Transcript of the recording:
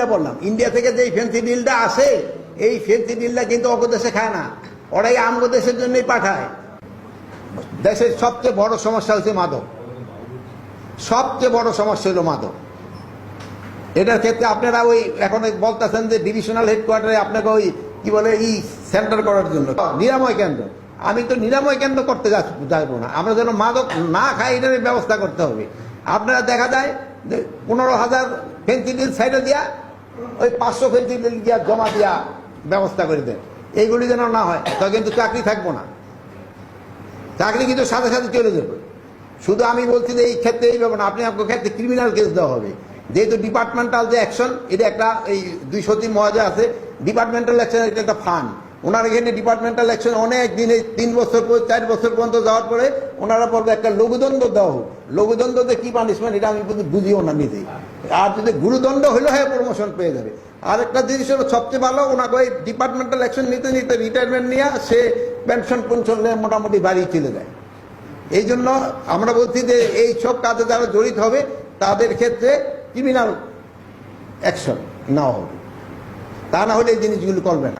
ডিলটা বললাম। ইন্ডিয়া থেকে যে ফেন্সি ডিলটা আসে, এই ফেন্সি ডিলটা কিন্তু অপদেশে খায় না। ওরাই আমগো দেশের জন্যই পাঠায়। দেশের সবচেয়ে বড় সমস্যা হচ্ছে মাদক। সবচেয়ে বড় সমস্যা হলো মাদক। এটার ক্ষেত্রে আপনারা ওই, এখন বলতেছেন যে ডিভিশনাল হেডকোয়ার্টারে আপনাকে ওই, কি বলে, ই সেন্টার করার জন্য। নিরাময় কেন্দ্র। আমি তো নিরাময় কেন্দ্র করতে যাব না। আমরা যেন মাদক না খাই এটার ব্যবস্থা করতে হবে। আপনারা দেখা যায় পনেরো হাজার ফেন্সিডিল সাইডে দিয়া ওই পাঁচশো দিয়া জমা দিয়া ব্যবস্থা করে দেন এইগুলি যেন না হয়, তো কিন্তু চাকরি থাকব না। চাকরি কিন্তু সাথে সাথে চলে যাবে। শুধু আমি বলছি যে এই ক্ষেত্রে এই ব্যাপার না, আপনি আপনার ক্ষেত্রে ক্রিমিনাল কেস দেওয়া হবে। যেহেতু ডিপার্টমেন্টাল যে অ্যাকশন এটা একটা এই দুই সতী মহাজা আছে ডিপার্টমেন্টাল অ্যাকশন একটা ফান্ড ওনার এখানে ডিপার্টমেন্টাল অ্যাকশন অনেক দিনে, তিন বছর পর, চার বছর পর্যন্ত যাওয়ার পরে ওনারা পড়বে একটা লঘুদণ্ড দেওয়া হোক লঘুদণ্ডতে কি পানিশমেন্ট এটা আমি কিন্তু বুঝিও না নিজেই আর যদি গুরুদণ্ড হলে, হয় প্রমোশন পেয়ে যাবে। আর একটা জিনিস হলো, সবচেয়ে ভালো, ওনাকে ওই ডিপার্টমেন্টাল অ্যাকশন নিতে নিতে রিটায়ারমেন্ট নিয়ে সে পেনশন পেনশন নিয়ে মোটামুটি বাড়ি চলে যায়। এই জন্য আমরা বলছি যে, এই সব কাজে যারা জড়িত হবে, তাদের ক্ষেত্রে ক্রিমিনাল অ্যাকশন নেওয়া হবে। তা না হলে এই জিনিসগুলো করবে না।